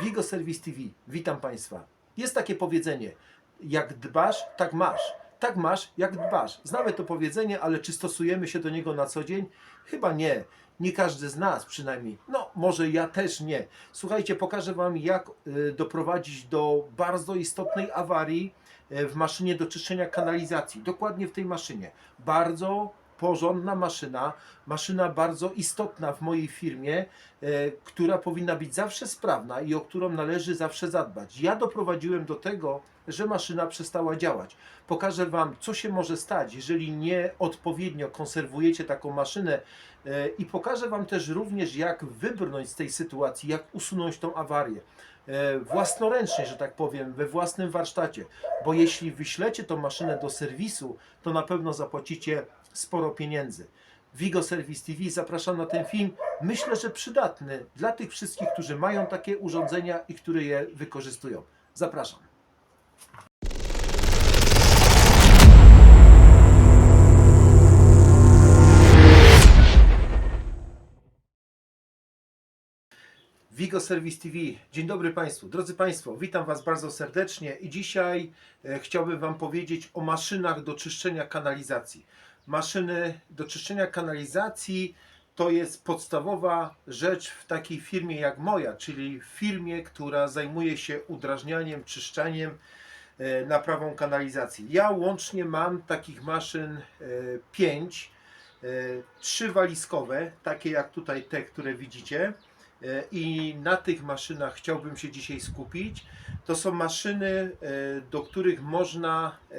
Wigo Service TV. Witam Państwa. Jest takie powiedzenie: jak dbasz, tak masz. Tak masz, jak dbasz. Znamy to powiedzenie, ale czy stosujemy się do niego na co dzień? Chyba nie. Nie każdy z nas przynajmniej. No, może ja też nie. Słuchajcie, pokażę Wam, jak y, doprowadzić do bardzo istotnej awarii y, w maszynie do czyszczenia kanalizacji. Dokładnie w tej maszynie. Bardzo porządna maszyna, maszyna bardzo istotna w mojej firmie, e, która powinna być zawsze sprawna i o którą należy zawsze zadbać. Ja doprowadziłem do tego, że maszyna przestała działać. Pokażę Wam, co się może stać, jeżeli nieodpowiednio konserwujecie taką maszynę e, i pokażę Wam też również, jak wybrnąć z tej sytuacji, jak usunąć tą awarię. E, Własnoręcznie, że tak powiem, we własnym warsztacie, bo jeśli wyślecie tą maszynę do serwisu, to na pewno zapłacicie sporo pieniędzy. Vigo Service TV zapraszam na ten film. Myślę, że przydatny dla tych wszystkich, którzy mają takie urządzenia i które je wykorzystują. Zapraszam. Vigo Service TV. Dzień dobry Państwu. Drodzy Państwo, witam Was bardzo serdecznie i dzisiaj e, chciałbym Wam powiedzieć o maszynach do czyszczenia kanalizacji. Maszyny do czyszczenia kanalizacji to jest podstawowa rzecz w takiej firmie jak moja, czyli w firmie, która zajmuje się udrażnianiem, czyszczeniem, e, naprawą kanalizacji. Ja łącznie mam takich maszyn 5, trzy walizkowe, takie jak tutaj te, które widzicie. E, I na tych maszynach chciałbym się dzisiaj skupić. To są maszyny, e, do których można e,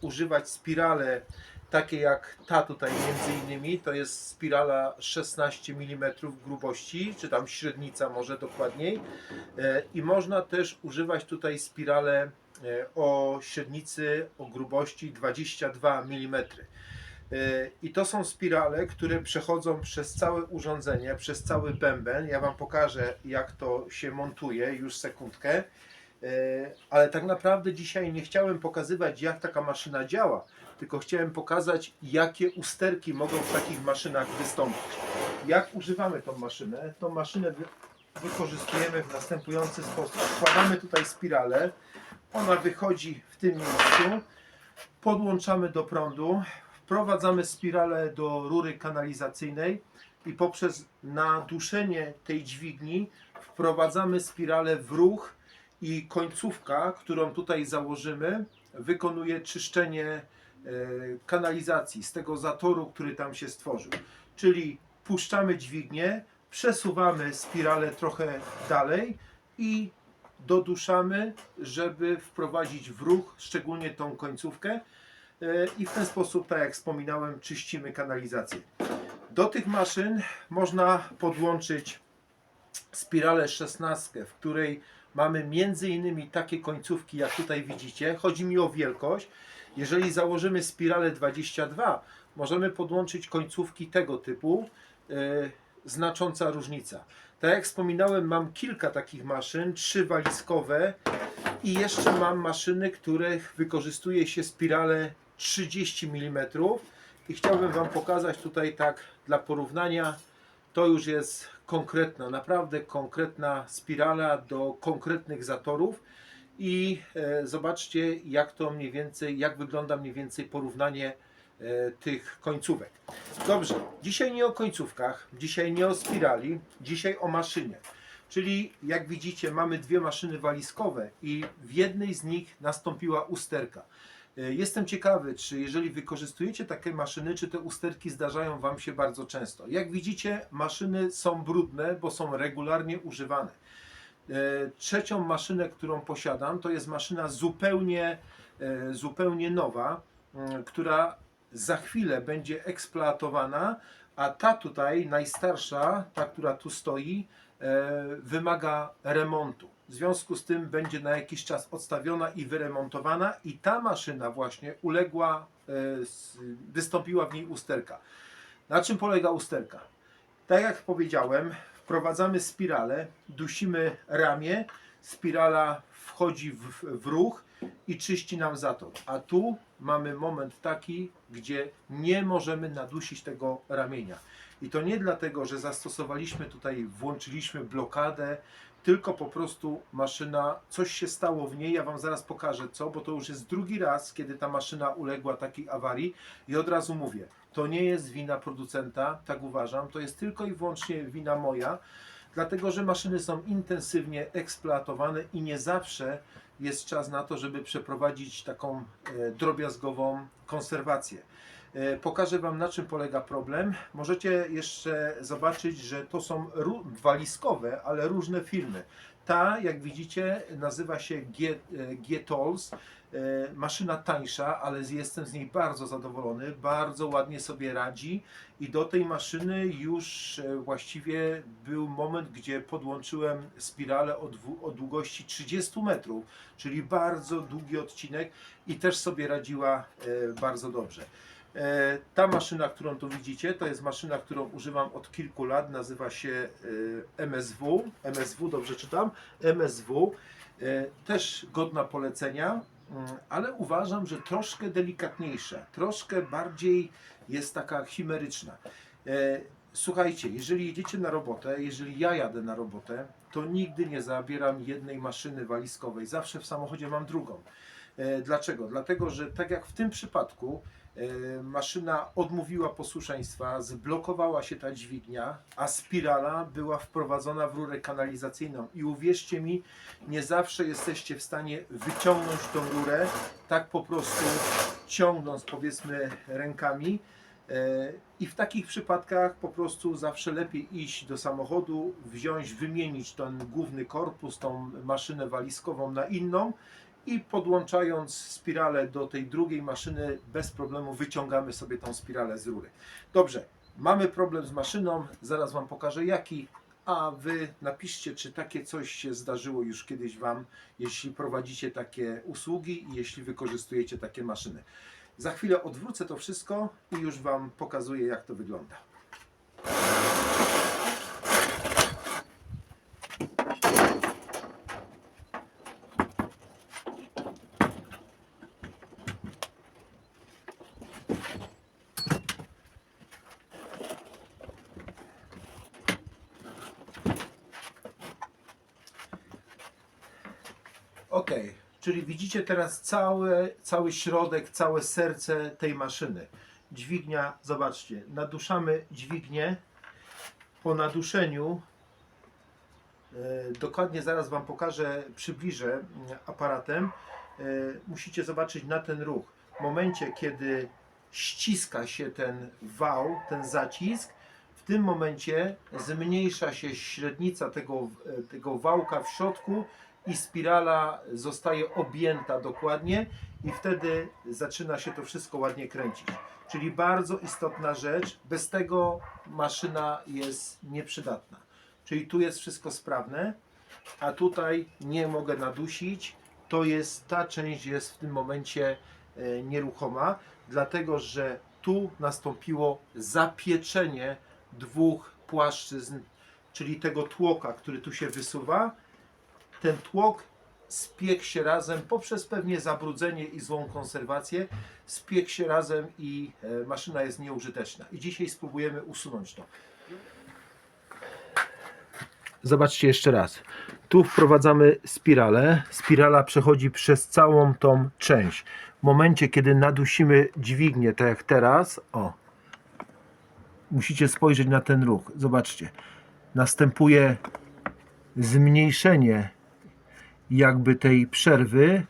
używać spirale takie jak ta tutaj między innymi, to jest spirala 16 mm grubości, czy tam średnica może dokładniej. E, I można też używać tutaj spirale e, o średnicy, o grubości 22 mm. E, I to są spirale, które przechodzą przez całe urządzenie, przez cały bęben. Ja Wam pokażę, jak to się montuje, już sekundkę. E, Ale tak naprawdę dzisiaj nie chciałem pokazywać, jak taka maszyna działa, tylko chciałem pokazać, jakie usterki mogą w takich maszynach wystąpić. Jak używamy tą maszynę? Tą maszynę wy wykorzystujemy w następujący sposób. Wkładamy tutaj spiralę, ona wychodzi w tym miejscu, podłączamy do prądu, wprowadzamy spiralę do rury kanalizacyjnej i poprzez naduszenie tej dźwigni wprowadzamy spiralę w ruch i końcówka, którą tutaj założymy, wykonuje czyszczenie e, kanalizacji z tego zatoru, który tam się stworzył. Czyli puszczamy dźwignię, przesuwamy spiralę trochę dalej i doduszamy, żeby wprowadzić w ruch, szczególnie tą końcówkę. E, I w ten sposób, tak jak wspominałem, czyścimy kanalizację. Do tych maszyn można podłączyć spiralę 16, w której mamy między innymi takie końcówki, jak tutaj widzicie. Chodzi mi o wielkość. Jeżeli założymy spiralę 22, możemy podłączyć końcówki tego typu. Yy, znacząca różnica. Tak jak wspominałem, mam kilka takich maszyn, trzy walizkowe i jeszcze mam maszyny, których wykorzystuje się spirale 30 mm i chciałbym Wam pokazać tutaj tak dla porównania to już jest konkretna, naprawdę konkretna spirala do konkretnych zatorów i e, zobaczcie jak to mniej więcej, jak wygląda mniej więcej porównanie e, tych końcówek. Dobrze, dzisiaj nie o końcówkach, dzisiaj nie o spirali, dzisiaj o maszynie. Czyli jak widzicie mamy dwie maszyny walizkowe i w jednej z nich nastąpiła usterka. E, Jestem ciekawy, czy jeżeli wykorzystujecie takie maszyny, czy te usterki zdarzają Wam się bardzo często. Jak widzicie, maszyny są brudne, bo są regularnie używane. E, Trzecią maszynę, którą posiadam, to jest maszyna zupełnie, e, zupełnie nowa, która za chwilę będzie eksploatowana, a ta tutaj, najstarsza, ta, która tu stoi, wymaga remontu. W związku z tym będzie na jakiś czas odstawiona i wyremontowana i ta maszyna właśnie uległa, e, wystąpiła w niej usterka. Na czym polega usterka? Tak jak powiedziałem, wprowadzamy spiralę, dusimy ramię, spirala wchodzi w, w ruch i czyści nam zator. A tu mamy moment taki, gdzie nie możemy nadusić tego ramienia. I to nie dlatego, że zastosowaliśmy tutaj, włączyliśmy blokadę, tylko po prostu maszyna, coś się stało w niej, ja Wam zaraz pokażę co, bo to już jest drugi raz, kiedy ta maszyna uległa takiej awarii i od razu mówię, to nie jest wina producenta, tak uważam, to jest tylko i wyłącznie wina moja, dlatego że maszyny są intensywnie eksploatowane i nie zawsze jest czas na to, żeby przeprowadzić taką e, drobiazgową konserwację. E, Pokażę Wam na czym polega problem. Możecie jeszcze zobaczyć, że to są walizkowe, ale różne firmy. Ta, jak widzicie, nazywa się e, G-Tools. E, Maszyna tańsza, ale jestem z niej bardzo zadowolony. Bardzo ładnie sobie radzi i do tej maszyny już właściwie był moment, gdzie podłączyłem spiralę o, o długości 30 metrów, czyli bardzo długi odcinek i też sobie radziła bardzo dobrze. E, Ta maszyna, którą tu widzicie, to jest maszyna, którą używam od kilku lat. Nazywa się e, MSW. MSW, dobrze czytam? MSW. E, Też godna polecenia, mm, ale uważam, że troszkę delikatniejsza, troszkę bardziej jest taka chimeryczna. Słuchajcie, jeżeli jedziecie na robotę, jeżeli ja jadę na robotę, to nigdy nie zabieram jednej maszyny walizkowej. Zawsze w samochodzie mam drugą. Dlaczego? Dlatego, że tak jak w tym przypadku, maszyna odmówiła posłuszeństwa, zblokowała się ta dźwignia, a spirala była wprowadzona w rurę kanalizacyjną. I uwierzcie mi, nie zawsze jesteście w stanie wyciągnąć tą rurę, tak po prostu ciągnąc powiedzmy rękami. E, I w takich przypadkach po prostu zawsze lepiej iść do samochodu, wziąć, wymienić ten główny korpus, tą maszynę walizkową na inną i podłączając spiralę do tej drugiej maszyny bez problemu wyciągamy sobie tą spiralę z rury. Dobrze, mamy problem z maszyną, zaraz Wam pokażę jaki, a Wy napiszcie, czy takie coś się zdarzyło już kiedyś Wam, jeśli prowadzicie takie usługi i jeśli wykorzystujecie takie maszyny. Za chwilę odwrócę to wszystko i już Wam pokazuję, jak to wygląda. Ok, czyli widzicie teraz cały, cały środek, całe serce tej maszyny. Dźwignia, zobaczcie, naduszamy dźwignię. Po naduszeniu, e, dokładnie zaraz Wam pokażę, przybliżę mm, aparatem, e, musicie zobaczyć na ten ruch. W momencie, kiedy ściska się ten wał, ten zacisk, w tym momencie zmniejsza się średnica tego, e, tego wałka w środku i spirala zostaje objęta dokładnie i wtedy zaczyna się to wszystko ładnie kręcić. Czyli bardzo istotna rzecz, bez tego maszyna jest nieprzydatna. Czyli tu jest wszystko sprawne, a tutaj nie mogę nadusić. To jest, ta część jest w tym momencie e, nieruchoma, dlatego że tu nastąpiło zapieczenie dwóch płaszczyzn, czyli tego tłoka, który tu się wysuwa ten tłok spiekł się razem poprzez pewnie zabrudzenie i złą konserwację, spiekł się razem i e, maszyna jest nieużyteczna. I dzisiaj spróbujemy usunąć to. Zobaczcie jeszcze raz. Tu wprowadzamy spiralę. Spirala przechodzi przez całą tą część. W momencie, kiedy nadusimy dźwignię, tak jak teraz, o, musicie spojrzeć na ten ruch. Zobaczcie. Następuje zmniejszenie jakby tej przerwy.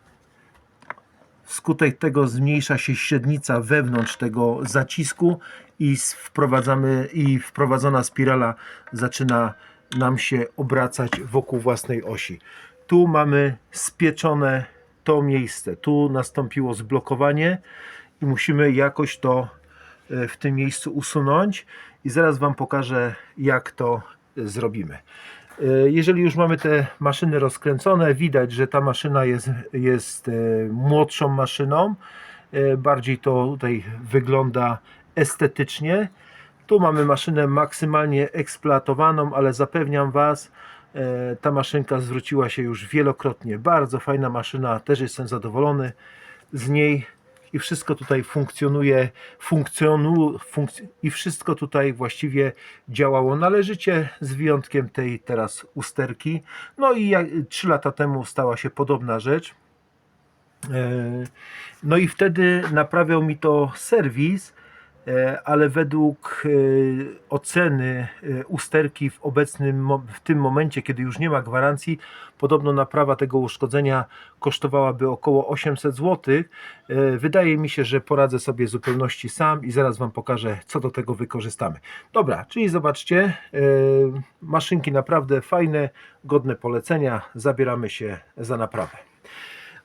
Wskutek tego zmniejsza się średnica wewnątrz tego zacisku i wprowadzamy i wprowadzona spirala zaczyna nam się obracać wokół własnej osi. Tu mamy spieczone to miejsce. Tu nastąpiło zblokowanie i musimy jakoś to e, w tym miejscu usunąć i zaraz Wam pokażę jak to e, zrobimy. E, Jeżeli już mamy te maszyny rozkręcone, widać, że ta maszyna jest, jest e, młodszą maszyną. E, Bardziej to tutaj wygląda estetycznie. Tu mamy maszynę maksymalnie eksploatowaną, ale zapewniam Was, ta maszynka zwróciła się już wielokrotnie. Bardzo fajna maszyna, też jestem zadowolony z niej. I wszystko tutaj funkcjonuje, funkcjonu, funkc- i wszystko tutaj właściwie działało należycie, z wyjątkiem tej teraz usterki. No i jak, 3 lata temu stała się podobna rzecz. E, No i wtedy naprawiał mi to serwis, ale według e, oceny e, usterki w obecnym w tym momencie, kiedy już nie ma gwarancji, podobno naprawa tego uszkodzenia kosztowałaby około 800 zł. E, Wydaje mi się, że poradzę sobie w zupełności sam i zaraz Wam pokażę, co do tego wykorzystamy. Dobra, czyli zobaczcie, e, maszynki naprawdę fajne, godne polecenia. Zabieramy się za naprawę.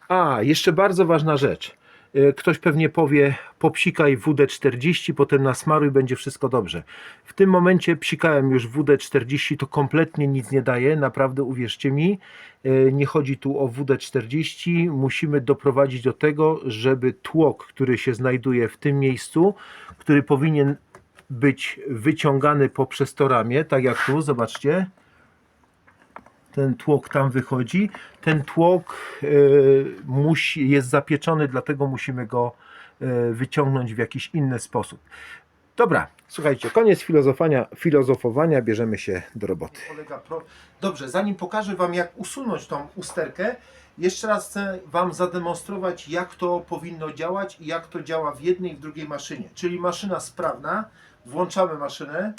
A, jeszcze bardzo ważna rzecz. E, Ktoś pewnie powie, popsikaj WD-40, potem nasmaruj, będzie wszystko dobrze. W tym momencie psikałem już WD-40, to kompletnie nic nie daje, naprawdę uwierzcie mi. E, Nie chodzi tu o WD-40, musimy doprowadzić do tego, żeby tłok, który się znajduje w tym miejscu, który powinien być wyciągany poprzez to ramię, tak jak tu, zobaczcie, ten tłok tam wychodzi. Ten tłok e, musi, jest zapieczony, dlatego musimy go e, wyciągnąć w jakiś inny sposób. Dobra, słuchajcie, koniec filozofowania, filozofowania, bierzemy się do roboty. Dobrze, zanim pokażę Wam, jak usunąć tą usterkę, jeszcze raz chcę Wam zademonstrować, jak to powinno działać i jak to działa w jednej i w drugiej maszynie. Czyli maszyna sprawna, włączamy maszynę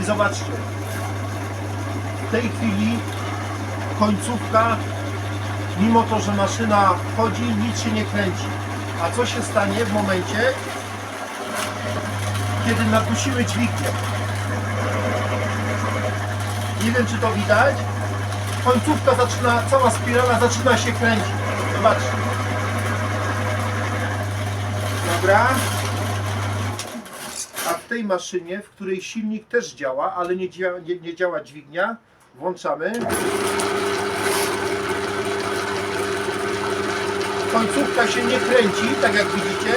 i zobaczcie, w tej chwili końcówka, mimo to, że maszyna chodzi, nic się nie kręci. A co się stanie w momencie, kiedy nadusimy dźwignię? Nie wiem, czy to widać. Końcówka zaczyna, cała spirala zaczyna się kręcić. Zobaczcie. Dobra. A w tej maszynie, w której silnik też działa, ale nie działa, nie, nie działa dźwignia, włączamy. Końcówka się nie kręci, tak jak widzicie,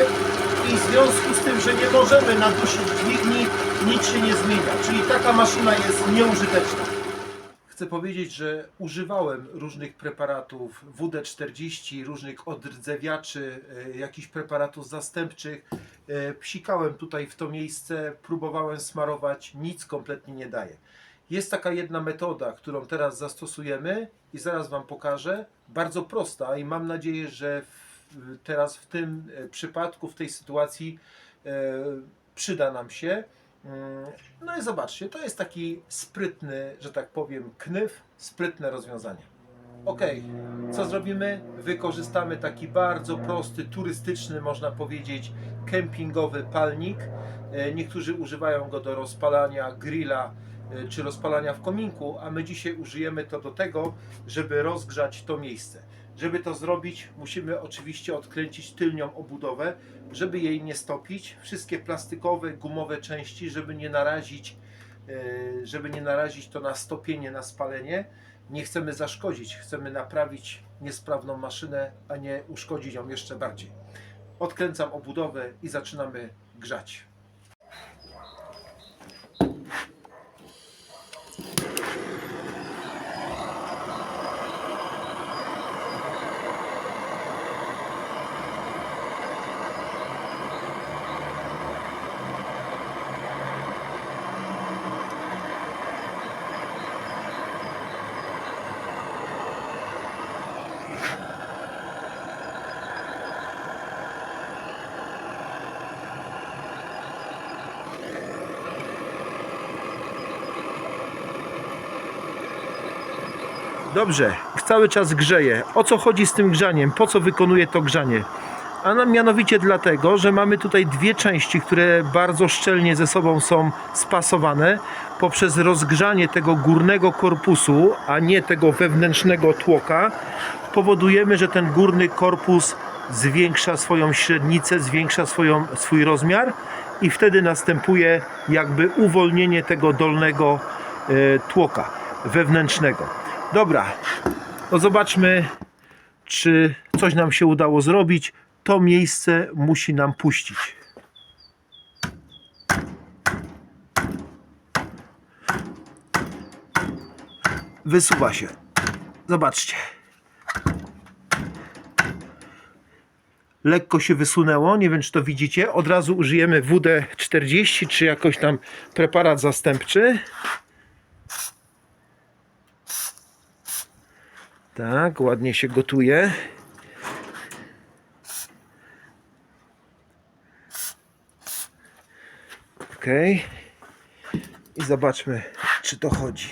i w związku z tym, że nie możemy nadusić dźwigni, nic się nie zmienia. Czyli taka maszyna jest nieużyteczna. Chcę powiedzieć, że używałem różnych preparatów WD-40, różnych odrdzewiaczy, e, jakichś preparatów zastępczych. E, Psikałem tutaj w to miejsce, próbowałem smarować, nic kompletnie nie daje. Jest taka jedna metoda, którą teraz zastosujemy i zaraz Wam pokażę. Bardzo prosta i mam nadzieję, że w, teraz w tym e, przypadku, w tej sytuacji e, przyda nam się. Mm, No i zobaczcie, to jest taki sprytny, że tak powiem, knyf, sprytne rozwiązanie. Ok, co zrobimy? Wykorzystamy taki bardzo prosty, turystyczny, można powiedzieć, kempingowy palnik. E, Niektórzy używają go do rozpalania grilla czy rozpalania w kominku, a my dzisiaj użyjemy to do tego, żeby rozgrzać to miejsce. Żeby to zrobić, musimy oczywiście odkręcić tylnią obudowę, żeby jej nie stopić. Wszystkie plastikowe, gumowe części, żeby nie narazić, e, żeby nie narazić to na stopienie, na spalenie. Nie chcemy zaszkodzić, chcemy naprawić niesprawną maszynę, a nie uszkodzić ją jeszcze bardziej. Odkręcam obudowę i zaczynamy grzać. Dobrze, cały czas grzeje. O co chodzi z tym grzaniem? Po co wykonuje to grzanie? A no, mianowicie dlatego, że mamy tutaj dwie części, które bardzo szczelnie ze sobą są spasowane. Poprzez rozgrzanie tego górnego korpusu, a nie tego wewnętrznego tłoka, powodujemy, że ten górny korpus zwiększa swoją średnicę, zwiększa swoją, swój rozmiar i wtedy następuje jakby uwolnienie tego dolnego e, tłoka wewnętrznego. Dobra, to zobaczmy, czy coś nam się udało zrobić. To miejsce musi nam puścić. Wysuwa się. Zobaczcie. lekko się wysunęło, nie wiem czy to widzicie. Od razu użyjemy WD-40 czy jakoś tam preparat zastępczy. Tak, ładnie się gotuje. Ok. I zobaczmy, czy to chodzi.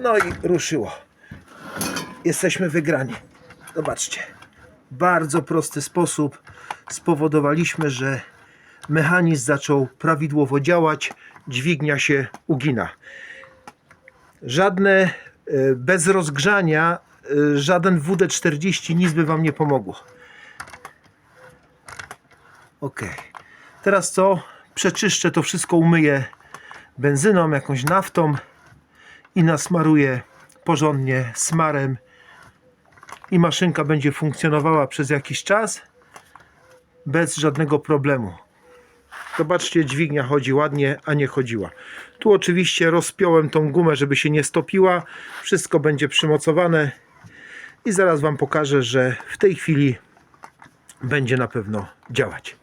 No i ruszyło. Jesteśmy wygrani. Zobaczcie. Bardzo prosty sposób spowodowaliśmy, że mechanizm zaczął prawidłowo działać, dźwignia się ugina. Żadne e, bez rozgrzania, e, żaden WD-40 nic by Wam nie pomogło. Ok. Teraz co? Przeczyszczę to wszystko, umyję benzyną, jakąś naftą i nasmaruję porządnie smarem i maszynka będzie funkcjonowała przez jakiś czas bez żadnego problemu. Zobaczcie, dźwignia chodzi ładnie, a nie chodziła. Tu oczywiście rozpiąłem tą gumę, żeby się nie stopiła. Wszystko będzie przymocowane i zaraz Wam pokażę, że w tej chwili będzie na pewno działać.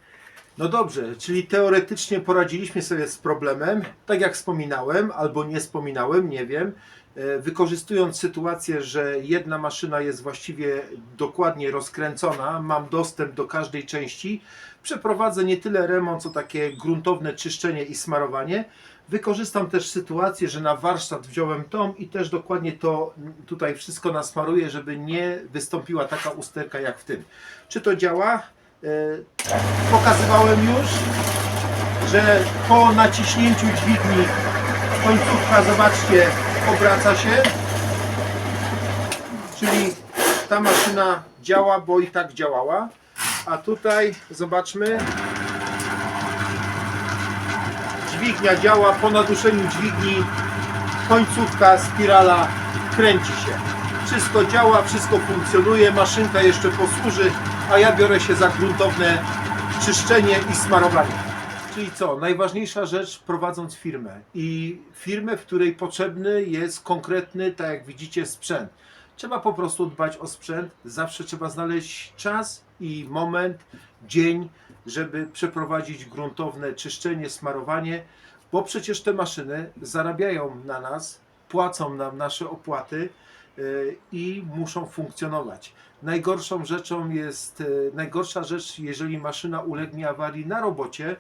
No dobrze, czyli teoretycznie poradziliśmy sobie z problemem, tak jak wspominałem, albo nie wspominałem, nie wiem, wykorzystując sytuację, że jedna maszyna jest właściwie dokładnie rozkręcona, mam dostęp do każdej części, przeprowadzę nie tyle remont, co takie gruntowne czyszczenie i smarowanie. Wykorzystam też sytuację, że na warsztat wziąłem tą i też dokładnie to tutaj wszystko nasmaruję, żeby nie wystąpiła taka usterka jak w tym. Czy to działa? E, pokazywałem już, że po naciśnięciu dźwigni końcówka, zobaczcie, obraca się. Czyli ta maszyna działa, bo i tak działała. A tutaj zobaczmy. Dźwignia działa, po naduszeniu dźwigni końcówka, spirala kręci się. Wszystko działa, wszystko funkcjonuje, maszynka jeszcze posłuży, a ja biorę się za gruntowne czyszczenie i smarowanie. Czyli co? Najważniejsza rzecz prowadząc firmę i firmę, w której potrzebny jest konkretny, tak jak widzicie, sprzęt. Trzeba po prostu dbać o sprzęt, zawsze trzeba znaleźć czas i moment, dzień, żeby przeprowadzić gruntowne czyszczenie, smarowanie, bo przecież te maszyny zarabiają na nas, płacą nam nasze opłaty y, i muszą funkcjonować. Najgorszą rzeczą jest, y, najgorsza rzecz, jeżeli maszyna ulegnie awarii na robocie,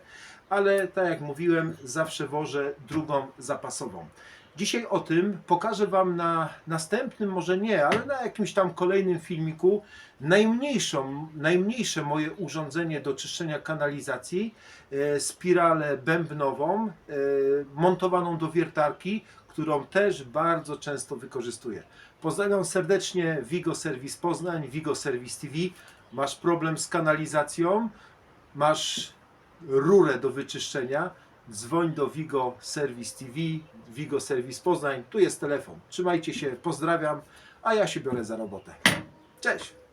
ale tak jak mówiłem, zawsze wożę drugą zapasową. Dzisiaj o tym pokażę Wam na następnym, może nie, ale na jakimś tam kolejnym filmiku najmniejszą, najmniejsze moje urządzenie do czyszczenia kanalizacji, e, spiralę bębnową, e, montowaną do wiertarki, którą też bardzo często wykorzystuję. Pozdrawiam serdecznie Vigo Service Poznań, Vigo Service TV. Masz problem z kanalizacją, masz rurę do wyczyszczenia, dzwoń do Vigo Service TV, Vigo Service Poznań, tu jest telefon. Trzymajcie się, pozdrawiam, a ja się biorę za robotę. Cześć!